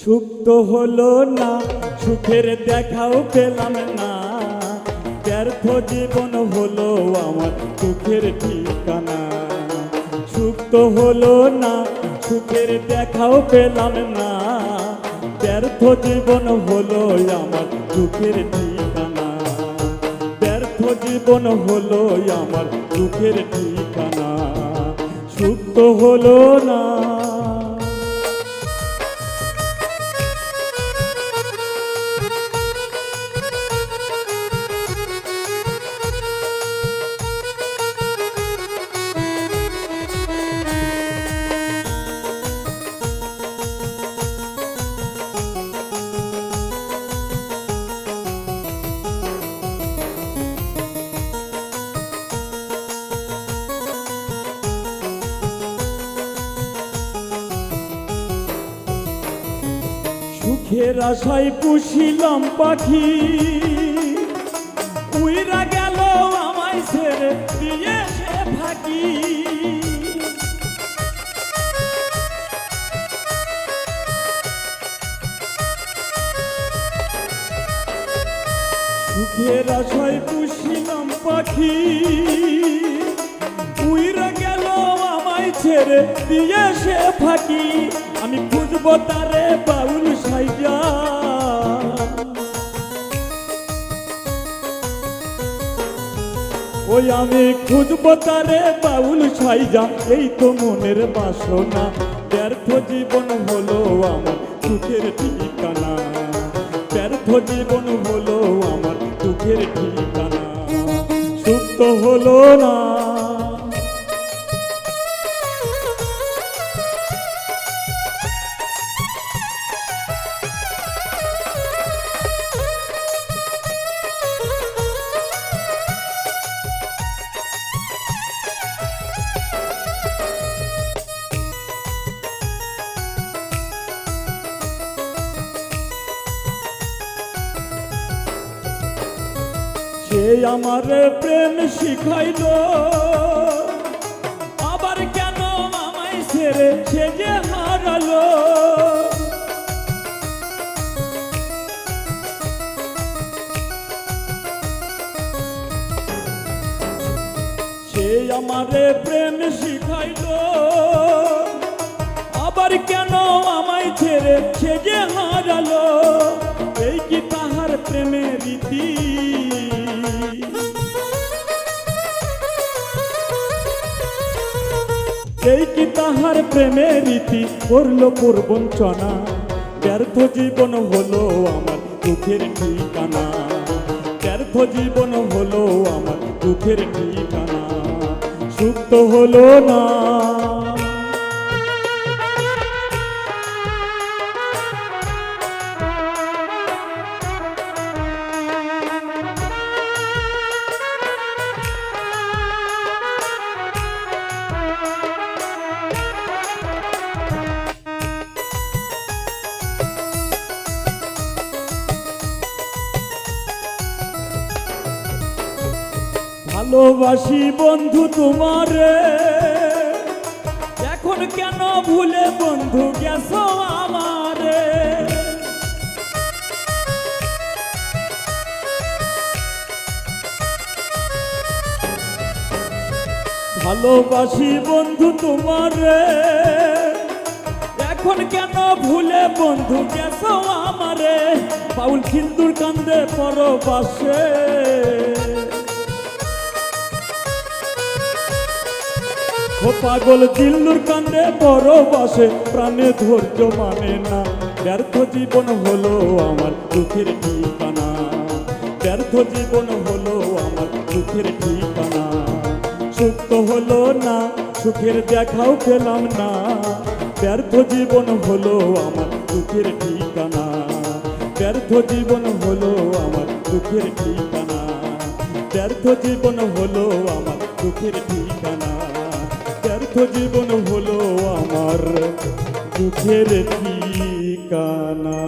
সুখ তো হলো না, সুখের দেখাও পেলাম না। ব্যর্থ জীবন হলো আমার সুখের ঠিকানা। সুখ তো হলো না, সুখের দেখাও পেলাম না। ব্যর্থ জীবন হলো আমার সুখের ঠিকানা। ব্যর্থ জীবন হলো আমার সুখের ঠিকানা। সুখ তো হলো না সুখের আশায় পুষিলাম পাখি। উইরা গেল আমায় ছেড়ে দিয়ে সে ফাঁকি। সুখের আশায় পুষিলাম পাখি। উইরা গেল আমায় ছেড়ে দিয়ে সে ফাঁকি। আমি খুঁজবো তারে ওই আমি খুঁজব তারে বাউল সাইজা, এই তো মনের বাসনা। ব্যর্থ জীবন হলো আমার সুখের ঠিকানা। ব্যর্থ জীবন হলো আমার সুখের ঠিকানা। সুখ তো হলো না। আমার প্রেম শিখাইল। আবার কেন মামাই ছেড়ে সে যে হারালো? সে আমারে প্রেম শিখাইলো। আবার কেন আমায় ছেড়ে সে যে হারালো? এই কি তাহার প্রেমের রীতি? এই কি তাহার প্রেমের রীতি? করল প্রবঞ্চনা ব্যর্থ জীবন হলো আমার দুঃখের ঠিকানা। ব্যর্থ জীবন হলো আমার দুঃখের ঠিকানা। সুপ্ত হলো না ভালোবাসি বন্ধু তোমারে। এখন কেন ভুলে বন্ধু গেছো আমারে? ভালোবাসি বন্ধু তোমারে। এখন কেন ভুলে বন্ধু গেছো আমারে? বাউল সিন্দুর কান্দে পরবাসে। ও পাগল দিল্লুর কান্দে বড় বসে, প্রাণে ধৈর্য মানে না। ব্যর্থ জীবন হলো আমার দুঃখের ঠিকানা। ব্যর্থ জীবন হলো আমার দুঃখের ঠিকানা। সুখ তো হলো না, সুখের দেখাও পেলাম না। ব্যর্থ জীবন হলো আমার দুঃখের ঠিকানা। ব্যর্থ জীবন হলো আমার দুঃখের ঠিকানা। ব্যর্থ জীবন হলো আমার দুঃখের ঠিকানা। ব্যর্থ জীবন হলো আমার দুঃখের ঠিকানা।